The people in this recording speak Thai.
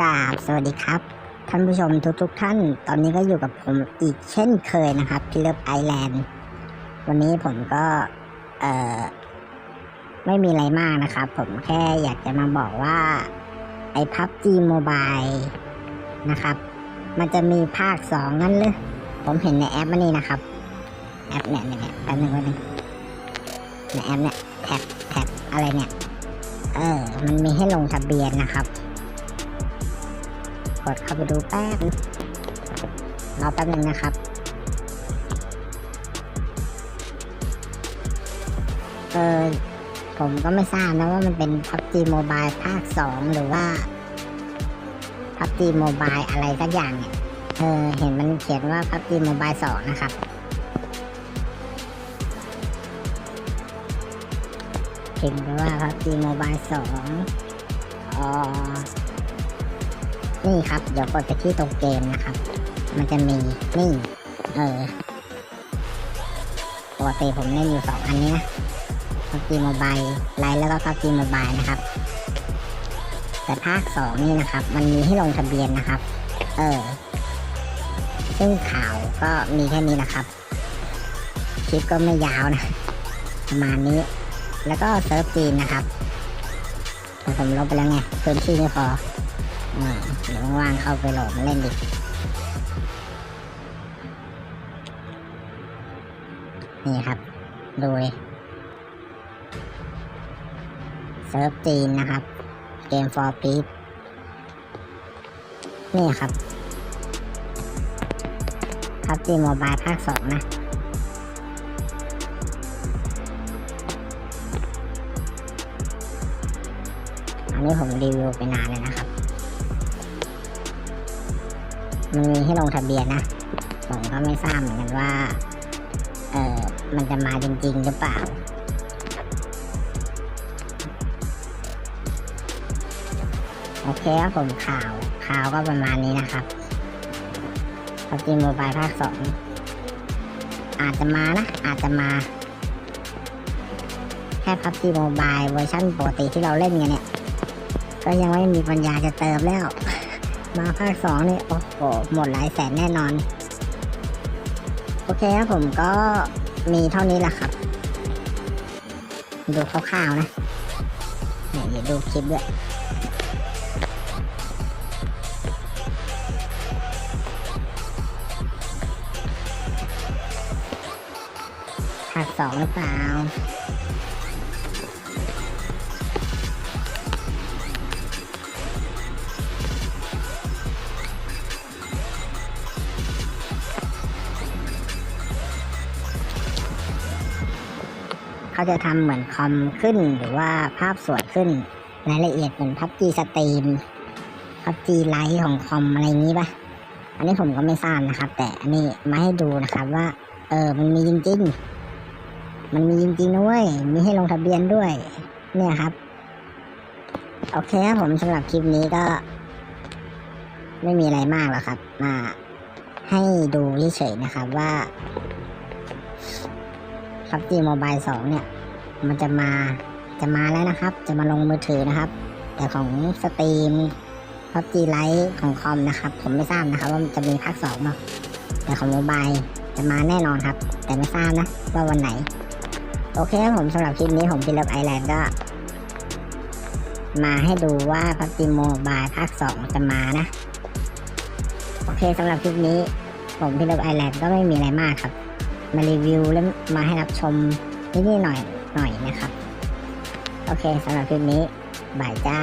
กราบสวัสดีครับ ท่านผู้ชมทุกๆทท่าน ตอนนี้ก็อยู่กับผมอีกเช่นเคยนะครับพี่เลิฟไอแลนด์วันนี้ผมก็เออไม่มีอะไรมากนะครับ ผมแค่อยากจะมาบอกว่าไอพับจีโมบายนะครับ มันจะมีภาคสองนั่นเลยผมเห็นในแอปมันนี่นะครับ แอปเนี่ยเนี่ยแป๊บนึงแป๊บนึงในแอปเนี่ยแท็บแท็บอะไรเนี่ยเออ มันมีให้ลงทะเบียนนะครับ ดเข้าไปดูแป๊บนึงรอแป๊บนึงนะครับ เออผมก็ไม่ทราบนะว่ามันเป็น PUBG Mobile ภาค2หรือว่า PUBG Mobile อะไรสักอย่างเนี่ย เออเห็นมันเขียนว่า PUBG Mobile 2นะครับพิมพ์ไปว่า PUBG Mobile 2อ๋อ นี่ครับ เดี๋ยวกดไปที่ตรงเกมนะครับ มันจะมีนี่เออปกติผมเล่นอยู่สองอันนี้นะ PUBG Mobile ไลน์แล้วก็ PUBG Mobile นะครับ แต่ภาคสองนี่นะครับ มันมีให้ลงทะเบียนนะครับ เออ ซึ่งข่าวก็มีแค่นี้นะครับ คลิปก็ไม่ยาวนะประมาณนี้ แล้วก็เซิร์ฟจีนนะครับ ผมลบไปแล้วไงพื้นที่ไม่พอ อืมเดี๋ยวว่างเข้าไปโหลดมาเล่นดินี่ครับดูเลยเซิร์ฟจีนนะครับ เกม for p e e นี่ครับพับจีโมบายภาคสองนะอันนี้ผมรีวิวไปนานเลยนะครับ มันมีให้ลงทะเบียนนะ ผมก็ไม่ทราบเหมือนกันว่า เออมันจะมาจริง ๆ หรือเปล่า โอเคครับผมข่าว ข่าวก็ประมาณนี้นะครับพับจีโมบายภาคสองอาจจะมานะ อาจจะมา แค่พับจีโมบายเวอร์ชันปกติที่เราเล่นกันเนี่ย ก็ยังไม่มีปัญญาจะเติมแล้ว มาภาคสองนี่โอ้โหหมดหลายแสนแน่นอน โอเคครับผมก็มีเท่านี้แหละครับ ดูคร่าวๆนะเดี๋ยวดูคลิปด้วยภาคสองหรือเปล่า เขาจะทำเหมือนคอมขึ้นหรือว่าภาพสวยขึ้นรายละเอียดเหมือนพับจีสตรีมพับจีไลท์ของคอมอะไรนี้ปะอันนี้ผมก็ไม่ทราบนะครับ แต่อันนี้มาให้ดูนะครับว่า เออมันมีจริง ๆ มันมีจริงๆนะเว้ยมีให้ลงทะเบียนด้วย เนี่ยครับ โอเคครับผมสำหรับคลิปนี้ก็ ไม่มีอะไรมากหรอกครับ มาให้ดูเฉยๆนะครับว่า พับจีโมบายสองเนี่ย มันจะมาจะมาแล้วนะครับ จะมาลงมือถือนะครับ แต่ของสตรีมพับจีไลท์ของคอมนะครับ ผมไม่ทราบนะครับว่าจะมีภาคสองมั้แต่ของโมบายจะมาแน่นอนครับ แต่ไม่ทราบนะว่าวันไหน โอเคครับผมสำหรับคลิปนี้ผมพิลบไอแลนด์ก็ มาให้ดูว่าพับจีโมบายภาคสองจะมานะ โอเคสำหรับคลิปนี้ผมพิลบไอแลนด์ก็ไม่มีอะไรมากครับ มารีวิวและมาให้รับชมนิดๆหน่อยหน่อยนะครับ โอเคสำหรับคลิปนี้บายจ้า